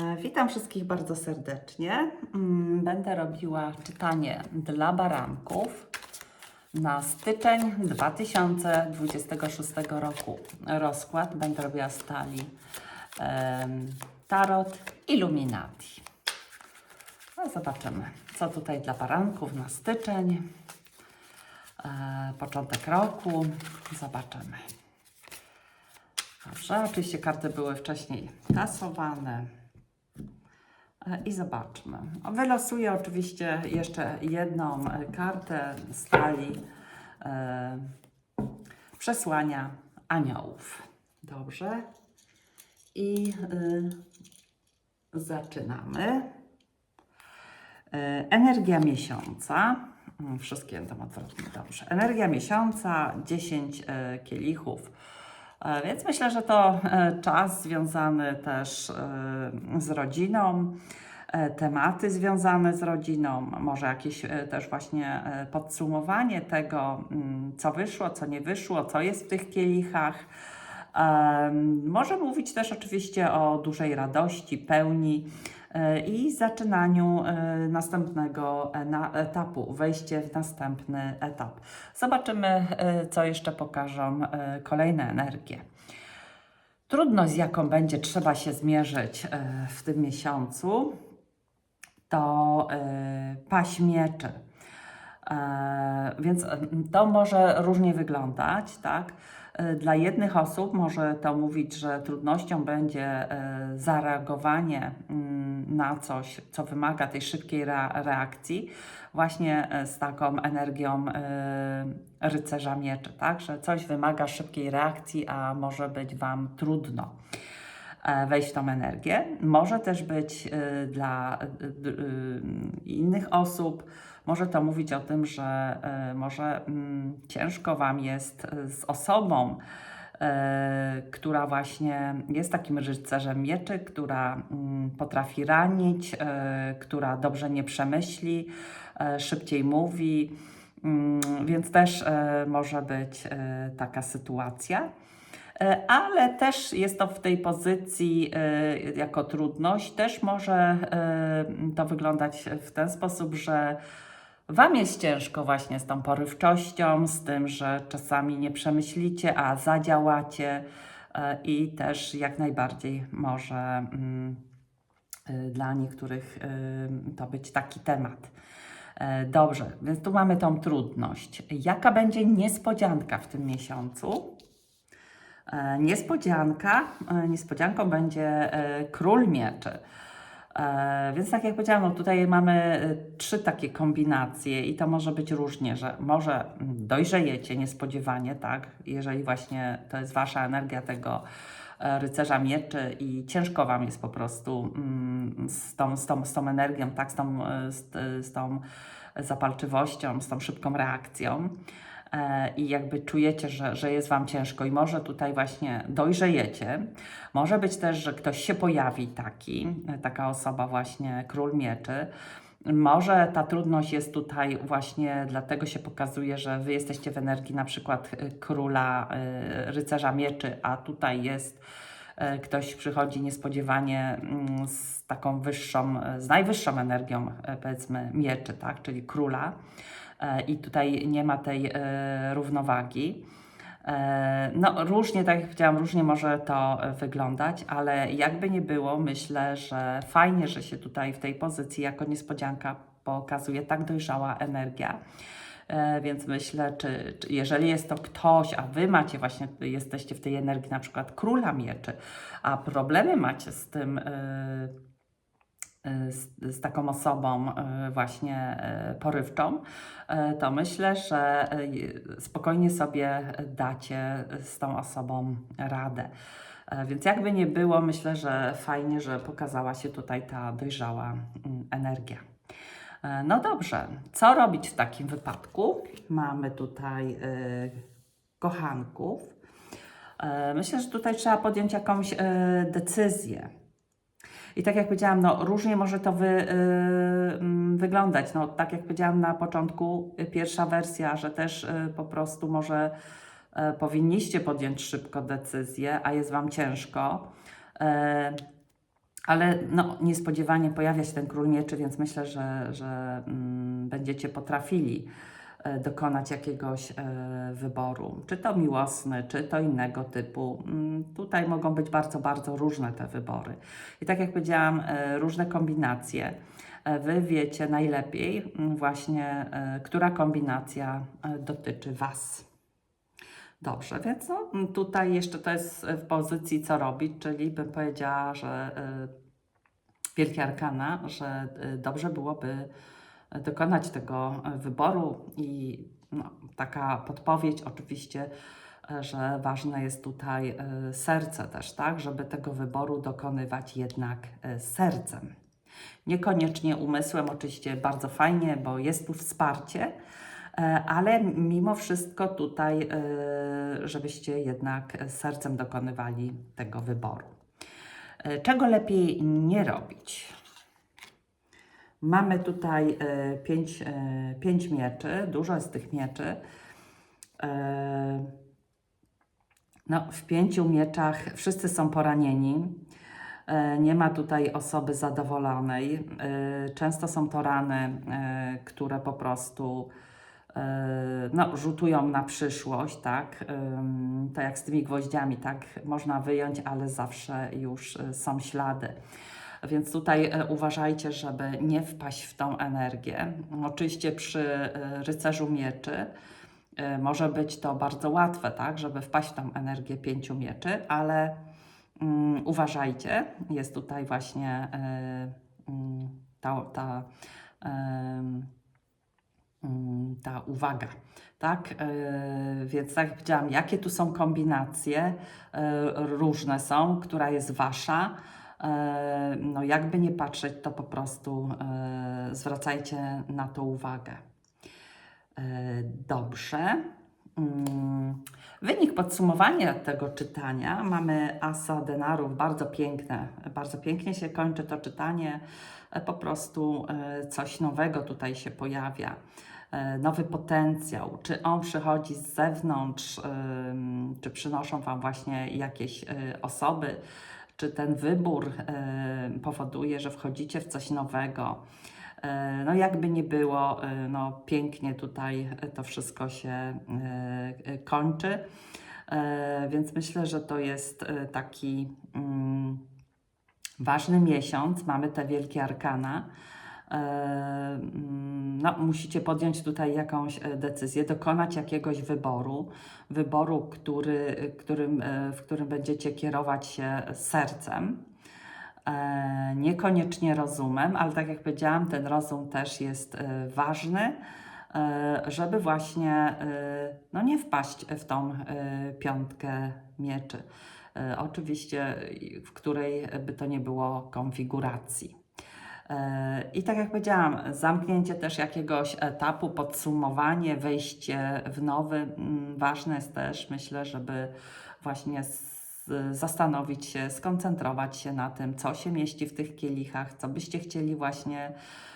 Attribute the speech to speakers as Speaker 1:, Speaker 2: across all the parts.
Speaker 1: E, Witam wszystkich bardzo serdecznie. Mm, Będę robiła czytanie dla baranków na styczeń 2026 roku. Rozkład będę robiła z Tarot Illuminati. No, zobaczymy, co tutaj dla baranków na styczeń. E, Początek roku. Zobaczymy. Dobrze, oczywiście karty były wcześniej tasowane. E, I zobaczmy. Wylosuję oczywiście jeszcze jedną e, kartę z talii e, przesłania aniołów. Dobrze. I y, zaczynamy. E, Energia miesiąca. Mm, Wszystkie tam odwrotnie, dobrze. Energia miesiąca, 10 e, kielichów. E, Więc myślę, że to e, czas związany też e, z rodziną, tematy związane z rodziną, może jakieś też właśnie podsumowanie tego, mm, co wyszło, co nie wyszło, co jest w tych kielichach. Może mówić też oczywiście o dużej radości, pełni i zaczynaniu e, następnego e, etapu, wejście w następny etap. Zobaczymy, e, co jeszcze pokażą e, kolejne energie. Trudność, z jaką będzie trzeba się zmierzyć e, w tym miesiącu, to e, paść mieczy. E, Więc e, to może różnie wyglądać, tak? E, Dla jednych osób może to mówić, że trudnością będzie e, zareagowanie mm, na coś, co wymaga tej szybkiej rea- reakcji, właśnie e, z taką energią rycerza mieczy, tak? Że coś wymaga szybkiej reakcji, a może być Wam trudno wejść w tą energię. Może też być dla innych osób, może to mówić o tym, że e, może mm, ciężko Wam jest e, z osobą, e, która właśnie jest takim rycerzem mieczy, która mm, potrafi ranić, która dobrze nie przemyśli, szybciej mówi, Mm, więc też może być taka sytuacja. Ale też jest to w tej pozycji jako trudność. Też może to wyglądać w ten sposób, że Wam jest ciężko właśnie z tą porywczością, z tym, że czasami nie przemyślicie, a zadziałacie e, i też jak najbardziej może mm, y, dla niektórych y, to być taki temat. E, Dobrze, więc tu mamy tą trudność. Jaka będzie niespodzianka w tym miesiącu? E, Niespodzianka, e, niespodzianką będzie e, król mieczy. E, Więc tak jak powiedziałam, no tutaj mamy e, trzy takie kombinacje i to może być różnie, że może dojrzejecie niespodziewanie, tak, jeżeli właśnie to jest Wasza energia tego e, rycerza mieczy i ciężko Wam jest po prostu mm, z tą, z tą, z tą energią, tak, z tą, z, z tą zapalczywością, z tą szybką reakcją i jakby czujecie, że, że jest Wam ciężko i może tutaj właśnie dojrzejecie. Może być też, że ktoś się pojawi taki, e, taka osoba właśnie, król mieczy. Może ta trudność jest tutaj właśnie dlatego się pokazuje, że Wy jesteście w energii na przykład e, króla, e, rycerza mieczy, a tutaj jest e, ktoś przychodzi niespodziewanie mm, z taką wyższą, e, z najwyższą energią e, powiedzmy mieczy, tak, czyli króla e, i tutaj nie ma tej e, równowagi. E, No, różnie, tak jak powiedziałam, różnie może to e, wyglądać, ale jakby nie było, myślę, że fajnie, że się tutaj w tej pozycji jako niespodzianka pokazuje tak dojrzała energia. E, Więc myślę, czy, czy jeżeli jest to ktoś, a wy macie właśnie, jesteście w tej energii na przykład króla mieczy, a problemy macie z tym, e, e, z, z taką osobą e, właśnie e, porywczą, e, to myślę, że spokojnie sobie dacie z tą osobą radę. Więc jakby nie było, myślę, że fajnie, że pokazała się tutaj ta dojrzała mm, energia. No dobrze, co robić w takim wypadku? Mamy tutaj kochanków. Myślę, że tutaj trzeba podjąć jakąś decyzję. I tak jak powiedziałam, no różnie może to wy, y, mm, wyglądać. No tak jak powiedziałam na początku, pierwsza wersja, że też y, po prostu może y, powinniście podjąć szybko decyzję, a jest Wam ciężko. E, Ale no, niespodziewanie pojawia się ten król mieczy, więc myślę, że, że mm, będziecie potrafili dokonać jakiegoś e, wyboru, czy to miłosny, czy to innego typu. Mm, Tutaj mogą być bardzo, bardzo różne te wybory. I tak jak powiedziałam, e, różne kombinacje. E, Wy wiecie najlepiej mm, właśnie, e, która kombinacja e, dotyczy Was. Dobrze, więc no, mm, tutaj jeszcze to jest w pozycji co robić, czyli bym powiedziała, że Wielkie Arkana, że dobrze byłoby dokonać tego wyboru i no, taka podpowiedź oczywiście, y, że ważne jest tutaj y, serce też, tak, żeby tego wyboru dokonywać jednak y, sercem. Niekoniecznie umysłem, oczywiście bardzo fajnie, bo jest tu wsparcie, E, ale mimo wszystko tutaj, e, żebyście jednak sercem dokonywali tego wyboru. E, Czego lepiej nie robić? Mamy tutaj e, pięć, e, pięć mieczy, dużo jest tych mieczy. E, No, w pięciu mieczach wszyscy są poranieni. Nie ma tutaj osoby zadowolonej. Często są to rany, które po prostu no, rzutują na przyszłość, tak? To jak z tymi gwoździami, tak? Można wyjąć, ale zawsze już są ślady. Więc tutaj e, uważajcie, żeby nie wpaść w tą energię. Oczywiście przy e, rycerzu mieczy e, może być to bardzo łatwe, tak? Żeby wpaść w tą energię pięciu mieczy, ale mm, uważajcie, jest tutaj właśnie mm, ta, ta mm, ta uwaga. Tak, E, więc tak jak powiedziałam, jakie tu są kombinacje, e, różne są, która jest wasza. E, no, jakby nie patrzeć, to po prostu e, zwracajcie na to uwagę. E, Dobrze. Mm, Wynik podsumowania tego czytania. Mamy asa denarów, bardzo piękne, bardzo pięknie się kończy to czytanie, po prostu coś nowego tutaj się pojawia, nowy potencjał, czy on przychodzi z zewnątrz, czy przynoszą Wam właśnie jakieś osoby, czy ten wybór e, powoduje, że wchodzicie w coś nowego. E, No jakby nie było, e, no pięknie tutaj to wszystko się kończy. Więc myślę, że to jest taki mm, ważny miesiąc. Mamy te wielkie arkana. E, mm, No, musicie podjąć tutaj jakąś e, decyzję, dokonać jakiegoś wyboru, wyboru, który, którym, e, w którym będziecie kierować się sercem niekoniecznie rozumem, ale tak jak powiedziałam, ten rozum też jest ważny, żeby właśnie no nie wpaść w tą piątkę mieczy. Oczywiście, w której by to nie było konfiguracji. I tak jak powiedziałam, zamknięcie też jakiegoś etapu, podsumowanie, wejście w nowy. mm, Ważne jest też, myślę, żeby właśnie zastanowić się, skoncentrować się na tym, co się mieści w tych kielichach, co byście chcieli właśnie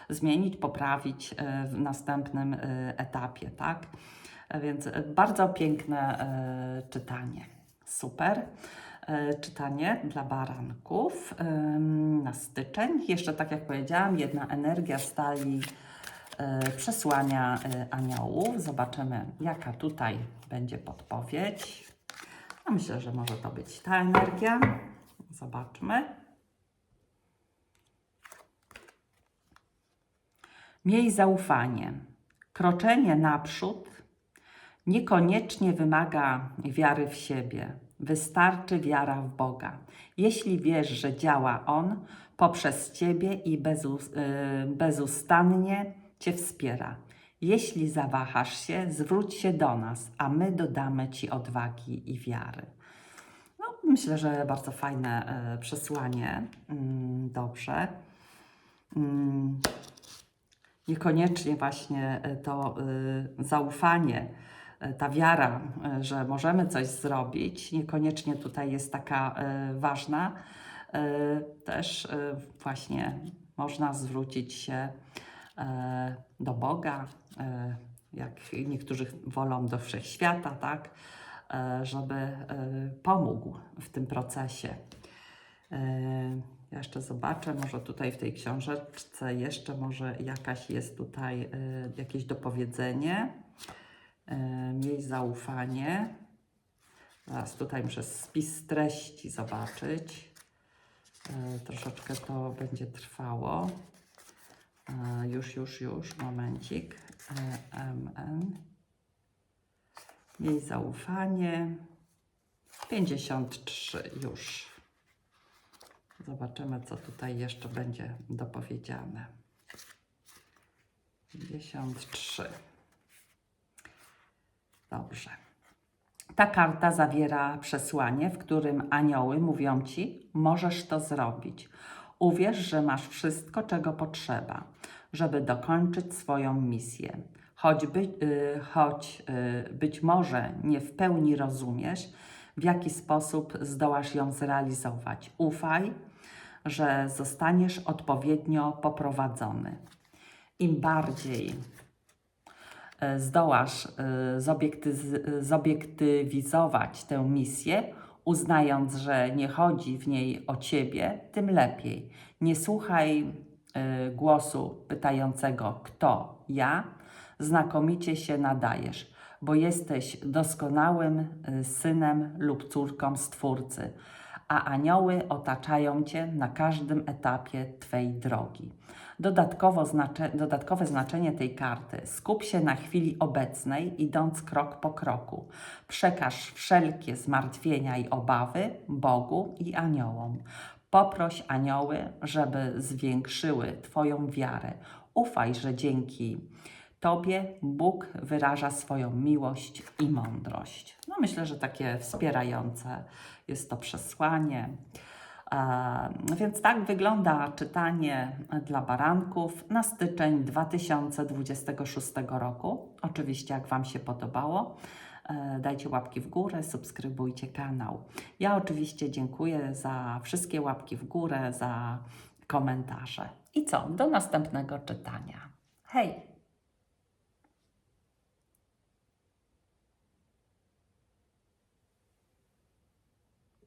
Speaker 1: zmienić, poprawić e, w następnym e, etapie, tak? Więc bardzo piękne e, czytanie. Super czytanie dla baranków na styczeń. Jeszcze tak jak powiedziałam, jedna energia stali e, przesłania e, aniołów. Zobaczymy, jaka tutaj będzie podpowiedź. A myślę, że może to być ta energia. Zobaczmy. Miej zaufanie. Kroczenie naprzód niekoniecznie wymaga wiary w siebie. Wystarczy wiara w Boga. Jeśli wiesz, że działa On poprzez Ciebie i y, bezustannie Cię wspiera. Jeśli zawahasz się, zwróć się do nas, a my dodamy Ci odwagi i wiary. No, myślę, że bardzo fajne y, przesłanie. Mm, dobrze. Mm, niekoniecznie właśnie e, to y, zaufanie, ta wiara, e, że możemy coś zrobić, niekoniecznie tutaj jest taka e, ważna. E, Też e, właśnie można zwrócić się e, do Boga, e, jak niektórzy wolą do wszechświata, tak, E, żeby e, pomógł w tym procesie. E, Ja jeszcze zobaczę, może tutaj w tej książeczce jeszcze może jakaś jest tutaj jakieś dopowiedzenie. Zaufanie. Zaraz tutaj muszę spis treści zobaczyć. Y, troszeczkę to będzie trwało. Y, już, już, już, momencik. Y, MN. Miej zaufanie. 53 już. Zobaczymy, co tutaj jeszcze będzie dopowiedziane. 53. Dobrze. Ta karta zawiera przesłanie, w którym anioły mówią ci: Możesz to zrobić. Uwierz, że masz wszystko, czego potrzeba, żeby dokończyć swoją misję. Choćby, y, choć y, być może nie w pełni rozumiesz, w jaki sposób zdołasz ją zrealizować. Ufaj, że zostaniesz odpowiednio poprowadzony. Im bardziej zdołasz e, zobiektyz- zobiektywizować tę misję, uznając, że nie chodzi w niej o ciebie, tym lepiej. Nie słuchaj e, głosu pytającego, kto ja, znakomicie się nadajesz, bo jesteś doskonałym e, synem lub córką Stwórcy, a anioły otaczają cię na każdym etapie twej drogi. Dodatkowo znacze, dodatkowe znaczenie tej karty. Skup się na chwili obecnej, idąc krok po kroku. Przekaż wszelkie zmartwienia i obawy Bogu i aniołom. Poproś anioły, żeby zwiększyły Twoją wiarę. Ufaj, że dzięki Tobie Bóg wyraża swoją miłość i mądrość. No myślę, że takie wspierające jest to przesłanie. Więc tak wygląda czytanie dla baranków na styczeń 2026 roku. Oczywiście, jak Wam się podobało, e, dajcie łapki w górę, subskrybujcie kanał. Ja oczywiście dziękuję za wszystkie łapki w górę, za komentarze. I co? Do następnego czytania. Hej!